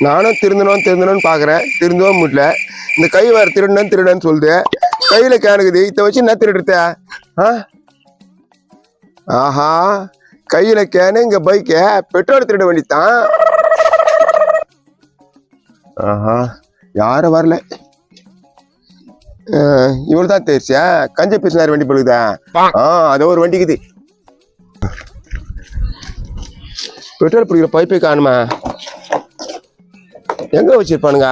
நானும் திருந்தணும் திருந்தணும்னு பார்க்குறேன் திருந்தவும் முடியல. இந்த கை வேற திருடணும் திருடன்னு சொல்லுது. கையில் கேனுக்குது இதை வச்சு என்ன திருடுத்த ஆ? ஆஹா. கையில் கேனு இங்கே பைக்கை பெட்ரோல் திருட வேண்டித்தான் ஆஹா. யாரும் வரல? இவ்வளோ தான் தெரிச்சா கஞ்ச பேசினார் வண்டி பழுகுதா ஆ அதோ ஒரு வண்டிக்குது பெட்ரோல் பிடிக்கிற பைப்பே காணுமா? எங்க வச்சிருப்பானுங்க?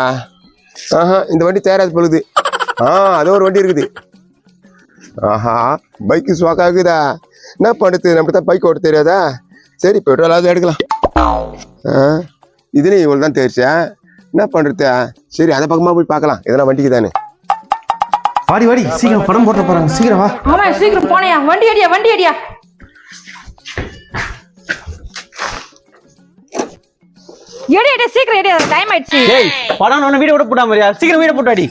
ஆஹா இந்த வண்டி தேராது பழுகுது ஆ அதோ ஒரு வண்டி இருக்குது. ஆஹா பைக்கு ஸ்வாக் ஆகுதா? என்ன பண்ணுறது நம்ம தான் பைக் ஓட்ட தெரியாதா? சரி பெட்ரோலாவது எடுக்கலாம். ஆ இதுலேயும் இவ்வளோ தான் தெரிச்சா. என்ன பண்ணுறது சரி அந்த பக்கமாக போய் பார்க்கலாம். எதனா வண்டிக்கு தானே. வாடி வாடி சீக்கிரம் படம் போட்ட போறாங்க. சீக்கிரம் வா. ஆமா சீக்கிரம் போனையா? வண்டி அடியா வண்டி அடியா? எடி எடி சீக்கிரம் எடி டைம் ஆயிடுச்சு. டேய் படம் ஒன்று வீடியோ கூட போட்டா மாதிரியா சீக்கிரம் வீடியோ போட்டு வாடி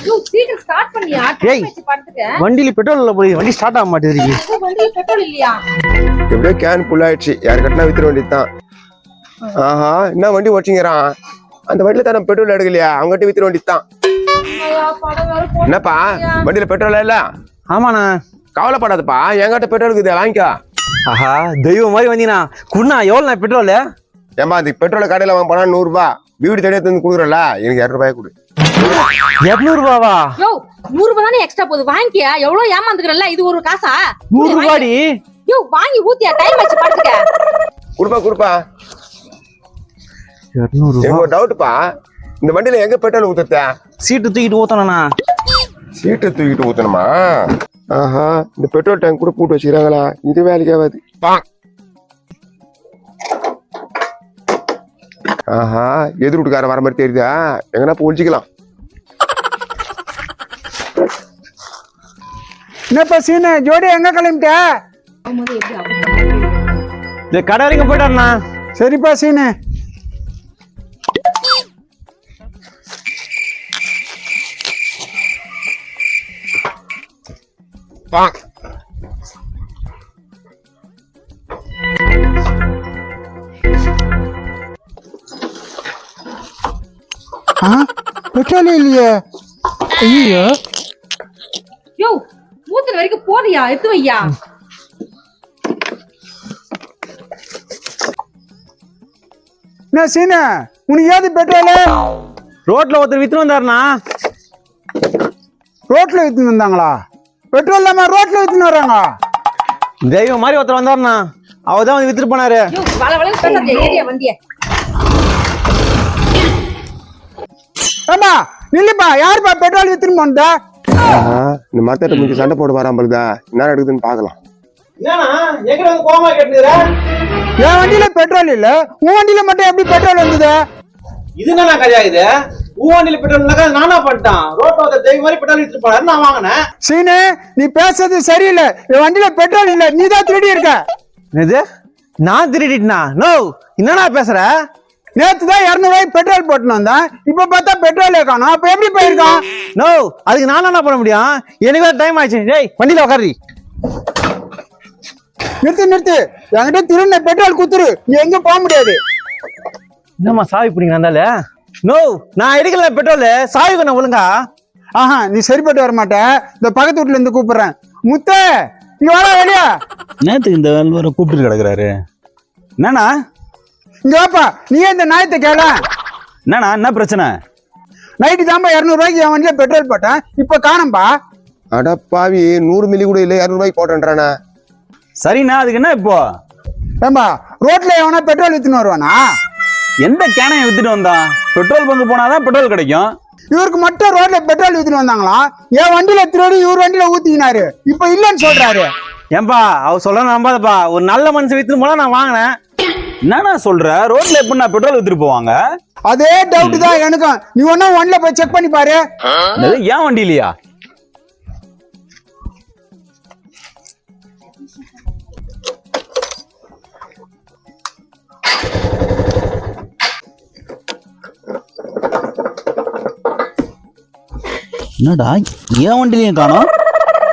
யோ, சீக்கிரம் ஸ்டார்ட் பண்ணியா? பெட்ரோல் இல்ல போய் வண்டி ஸ்டார்ட் ஆக மாட்டேங்குது ஓ, வண்டியில பெட்ரோல் இல்லையா? எப்படியோ கேன் ஃபுல் ஆயிடுச்சு. யாரு கட்டினா வித்துற வேண்டியது தான் ஆஹா என்ன வண்டி ஓட்டிங்கிறான் அந்த வண்டியில தான் பெட்ரோல் எடுக்கலையா? அவங்ககிட்ட வித்துற வேண்டியது தான் என்னப்பா? வண்டியில பெட்ரோல் இல்ல? ஆமாண்ணா. கவலைப்படாதப்பா. என்கிட்ட பெட்ரோல் இருக்குது வாங்கிக்கோ. ஆஹா தெய்வம் மாதிரி வந்தீங்கன்னா குண்ணா எவ்வளோண்ணா பெட்ரோல் ஏம்பா அந்த பெட்ரோல் கடையில் வாங்க போனா நூறுரூபா வீடு தேடி எடுத்து வந்து கொடுக்குறல எனக்கு இரநூறுபாய் கொடு. இரநூறுபாவா? யோ நூறு ரூபாய் தானே எக்ஸ்ட்ரா போகுது. வாங்கிக்கியா? எவ்வளவு ஏமாந்துக்கிறல்ல? இது ஒரு காசா? நூறு ரூபாடி யோ வாங்கி ஊத்தியா? டைம் ஆச்சு படத்துக்கு கொடுப்பா கொடுப்பா. ஒரு டவுட்டுப்பா இந்த வண்டியில எங்க பெட்ரோல் ஊத்துறத சீட்டு தூக்கிட்டு ஊத்தணும்ண்ணா. சீட்டை தூக்கிட்டு ஊத்தணுமா? ஆஹா இந்த பெட்ரோல் டேங்க் கூட போட்டு வச்சுக்கிறாங்களா? இது வேலைக்கு ஆகாது ஆஹா எதிர் வீட்டுக்காரன் வர மாதிரி தெரியுதா? எங்கன்னா ஒழிச்சிக்கலாம் என்னப்பா சீனு? ஜோடி எங்க கிளம்பிட்ட? இந்த கடை வரைக்கும் போயிட்டாருண்ணா சரிப்பா சீனு. பெட்ரோல் இல்லையே ஐயோ யோ ஊத்துற வரைக்கும் போறியா? எடுத்து வையா. என்ன சீனு? உனக்கு ஏது பெட்ரோலு? ரோட்ல ஒருத்தர் வித்துன்னு வந்தாருண்ணா. ரோட்ல வித்துன்னு வந்தாங்களா? பெட்ரோல் இல்லாம ரோட்ல வித்துன்னு வராங்க. தெய்வம் மாதிரி ஒருத்தர் வந்தாருண்ணா. அவர் தான் வந்து வித்துட்டு போனாரு. ஏம்பா நில்லுப்பா யாருப்பா பெட்ரோல் வித்துன்னு போனதா? ஆஹா இந்த மரத்திட்ட முடிஞ்சு சண்டை போட பழுதா என்ன நடக்குதுன்னு கேட்டுக்கிற என் வண்டியில பெட்ரோல் இல்ல. உன் வண்டியில மட்டும் எப்படி பெட்ரோல் வந்தது? இது என்ன கதையா இது? ஊவாண்டில பெட்ரோல் நானா பண்ணிட்டான். ஒருத்தர் தெய்வம் மாதிரி பெட்ரோல் வித்துட்டு போனாரு நான் வாங்கினேன். சீனு நீ பேசுறது சரியில்லை. என் வண்டியில பெட்ரோல் இல்ல. நீ தான் திருடி இருக்க. என்னது? நான் திருடிட்டா நோ என்னண்ணா பேசுற? நேத்து தான் இரநூறுவாய்க்கு பெட்ரோல் போட்டுன்னு வந்தேன். இப்ப பார்த்தா பெட்ரோலே காணும். அப்ப எப்படி போயிருக்கான்? நோ அதுக்கு நான் என்ன பண்ண முடியும்? எனக்கு டைம் ஆயிடுச்சு. டேய் வண்டியில உட்காரி நிறுத்து நிறுத்து. என்கிட்ட திருடின பெட்ரோல் குத்துரு. நீ எங்க போக முடியாது? என்னம்மா சாவி பிடிங்க வந்தால நோ நான் எடுக்கல பெட்ரோல். சாவி கொஞ்சம் ஒழுங்கா. ஆஹா நீ சரிப்பட்டு வர மாட்ட இந்த பக்கத்து வீட்டுல இருந்து கூப்பிடுறேன். முத்தே இங்க வாடா வெளியா. நேத்துக்கு இந்த வேல்வரை கூப்பிட்டு கிடக்குறாரு? என்னண்ணா? இங்க வாப்பா நீயே இந்த நாயத்தை கேள? என்னண்ணா என்ன பிரச்சனை? நைட்டு தான்பா இரநூறுவாய்க்கு என் வண்டியில பெட்ரோல் போட்டேன். இப்ப காணோம்பா. அட பாவி நூறு மில்லி கூட இல்லை இரநூறுபாய்க்கு போட்டேன்றானே. சரிண்ணா அதுக்கு என்ன இப்போ? ஏம்பா ரோட்ல எவனா பெட்ரோல் வித்துன்னு வருவானா? எந்த கேனையை வித்துட்டு வந்தான் பெட்ரோல் பங்கு போனாதான் பெட்ரோல் கிடைக்கும். இவருக்கு மட்டும் ரோட்ல பெட்ரோல் வித்துன்னு வந்தாங்களாம் என் வண்டியில திருடி இவர் வண்டியில ஊத்திக்கினாரு? இப்ப இல்லன்னு சொல்றாரு. ஏன்பா அவர் சொல்ற நம்பாதப்பா. ஒரு நல்ல மனுஷன் வித்துட்டு போனா நான் வாங்கினேன். என்னண்ணா சொல்ற? ரோட்ல எப்படி நான் பெட்ரோல் வித்துட்டு போவாங்க? அதே டவுட் தான் எனக்கும். நீ ஒன்னும் ஒன்ல போய் செக் பண்ணி பாரு. ஏன் வண்டி இல்லையா என்னடா ஏன் வண்டிலையும் காணோம்.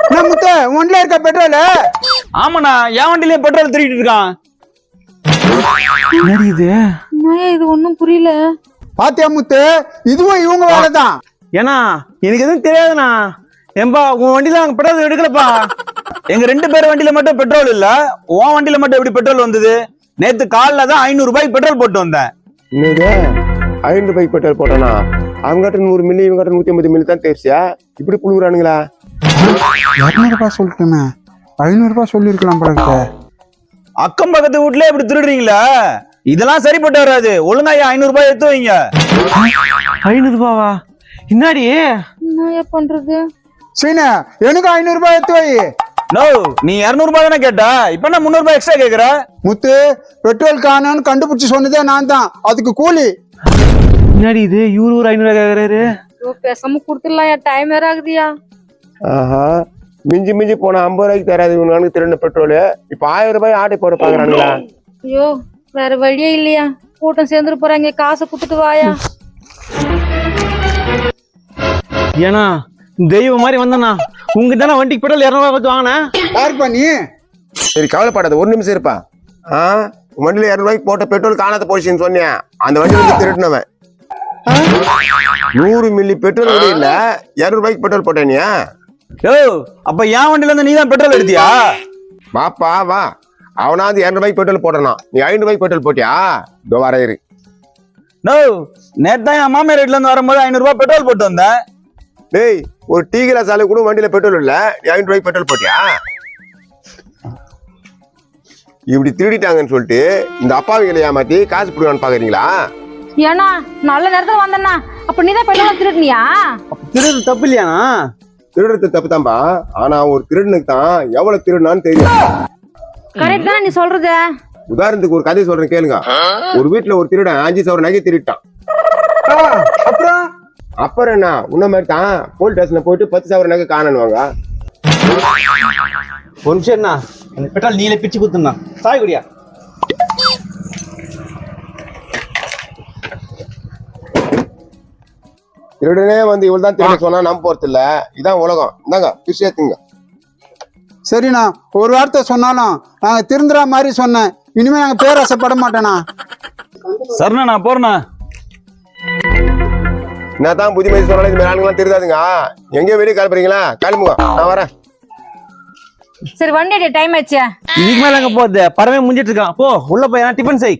என்ன முத்து ஒன்ல இருக்க பெட்ரோல்? ஆமாண்ணா என் வண்டிலையும் பெட்ரோல் திருடிட்டு இருக்கான். என்னடி இது? இது ஒண்ணும் புரியல. பாத்தியா முத்து? இதுவும் இவங்க வேலை தான் ஏன்னா எனக்கு எதுவும் தெரியாதுண்ணா. ஏன்பா உன் வண்டியில அங்க பெட்ரோல் எடுக்கலப்பா. எங்க ரெண்டு பேர் வண்டியில மட்டும் பெட்ரோல் இல்ல. உன் வண்டியில மட்டும் எப்படி பெட்ரோல் வந்தது? நேத்து காலைல தான் ஐநூறு ரூபாய்க்கு பெட்ரோல் போட்டு வந்தேன். ஐநூறு பைக் பெட்ரோல் போட்டானா? அவங்க கிட்ட நூறு மில்லி இவங்க கிட்ட நூத்தி ஐம்பது மில்லி தான் தெரிசியா இப்படி புழுகுறானுங்களா? இரநூறுபா சொல்லிட்டேனே. ஐநூறுபா சொல்லியிருக்கலாம் போல இருக்கே. அக்கம் பக்கத்து வீட்லயே இப்படி திருடுறீங்களா? இதெல்லாம் சரிப்பட்டு வராது. ஒழுங்கா ஐயா ஐநூறு ரூபாய் எடுத்து வைங்க. ஐநூறு ரூபாவா என்னாடி என்னய்யா பண்றது? சீனு எனக்கு ஐநூறுபா எடுத்து வை. நோ நீ இருநூறு ரூபாய் தானே கேட்ட? இப்ப என்ன முந்நூறு ரூபாய் எக்ஸ்ட்ரா கேக்குற? முத்து பெட்ரோல் காணோன்னு கண்டுபிடிச்சு சொன்னதே நான் தான். அதுக்கு கூலி. என்னடி இது இவரு ஒரு ஐநூறு கேக்குறாரு. பேசாம குடுத்துடலாம் டைம் வேற ஆகுதியா. ஆஹா மிஞ்சி மிஞ்சி போனா ஐம்பது ரூபாய்க்கு தராது இவனுக்கு திருடின பெட்ரோல் இப்ப ஆயிரம் ரூபாய் ஆட்டை போட பாக்குறானுங்களா? ஐயோ வேற வழியே இல்லையா. கூட்டம் சேர்ந்துட்டு போறாங்க காசை கொடுத்துட்டு வாயா. ஏன்னா தெய்வம் மாதிரி வந்தண்ணா உங்க தானே வண்டிக்கு பெட்ரோல் இரநூறுவா கொடுத்து வாங்கினேன் யார் பண்ணி சரி கவலைப்படாத ஒரு நிமிஷம் இருப்பா. ஆ உன் வண்டியில இரநூறுவாய்க்கு போட்ட பெட்ரோல் காணாத போச்சுன்னு சொன்னேன் அந்த வண்டி வந்து திருடினவன். நூறு மில்லி பெட்ரோல் கூட இல்ல. இருநூறு ரூபாய்க்கு பெட்ரோல் போட்டேனியா? யோ அப்ப என் வண்டியில இருந்து நீ தான் பெட்ரோல் எடுத்தியா? வாப்பா வா. அவனாவது இரநூறு ரூபாய்க்கு பெட்ரோல் போட்டானா நீ ஐநூறு ரூபாய்க்கு பெட்ரோல் போட்டியா? இதோ வர இரு. நோ நேத்து தான் என் மாமியார் வீட்டுல இருந்து வரும்போது ஐநூறு ரூபாய் பெட்ரோல் போட்டு வந்தேன். டேய் ஒரு டீ கிளாஸ் அளவு கூட வண்டியில பெட்ரோல் இல்ல. நீ ஐநூறு ரூபாய்க்கு பெட்ரோல் போட்டியா? இப்படி திருடிட்டாங்கன்னு சொல்லிட்டு இந்த அப்பாவிகளை ஏமாத்தி காசு பிடிவான்னு பாக்குறீங்களா? ஏன்னா நல்ல நேரத்துல வந்தண்ணா அப்ப நீதான் பெட்ரோல் திருடுனியா? திருடு தப்பு இல்லையாண்ணா திருடுறது தப்பு தான்பா ஆனா ஒரு திருடனுக்கு தான் எவ்வளவு திருடுனான்னு தெரியும். கரெக்ட் தானே நீ சொல்றது? உதாரணத்துக்கு ஒரு கதை சொல்றேன் கேளுங்க. ஒரு வீட்டுல ஒரு திருடன் அஞ்சு சவர நகை திருட்டான் ஆ, அப்புறம்? அப்புறம் என்ன? உன்ன மாதிரி தான் போலீஸ் ஸ்டேஷன்ல போயிட்டு பத்து சவர நகை காணணுவாங்க. ஒரு நிமிஷம் என்ன? அந்த பெட்ரோல் நீல பிச்சு குத்துனா சாய் குடியா? திருடனே வந்து இவ்வளவு தான் திருட சொன்னா நம்ப போறது இல்ல இதான் உலகம். இந்தாங்க பிசு ஏத்துங்க சரிண்ணா ஒரு வார்த்தை சொன்னாலும் நாங்க திருந்துற மாதிரி சொன்னேன். இனிமே நாங்க பேராசைப்பட மாட்டேண்ணா. சரிண்ணா நான் போறேண்ணா. என்ன தான் புதிய மாதிரி சொன்னாலும் இந்த மாதிரி ஆளுங்கெல்லாம் தெரியாதுங்க எங்கேயோ வெளியே கிளப்புறீங்களா கிளம்புங்க நான் வரேன். சரி வண்டி டைம் ஆச்சு. இதுக்கு மேல எங்க போகுது பறவை முடிஞ்சிட்டு இருக்கான். போ உள்ள போய் டிஃபன் செய்.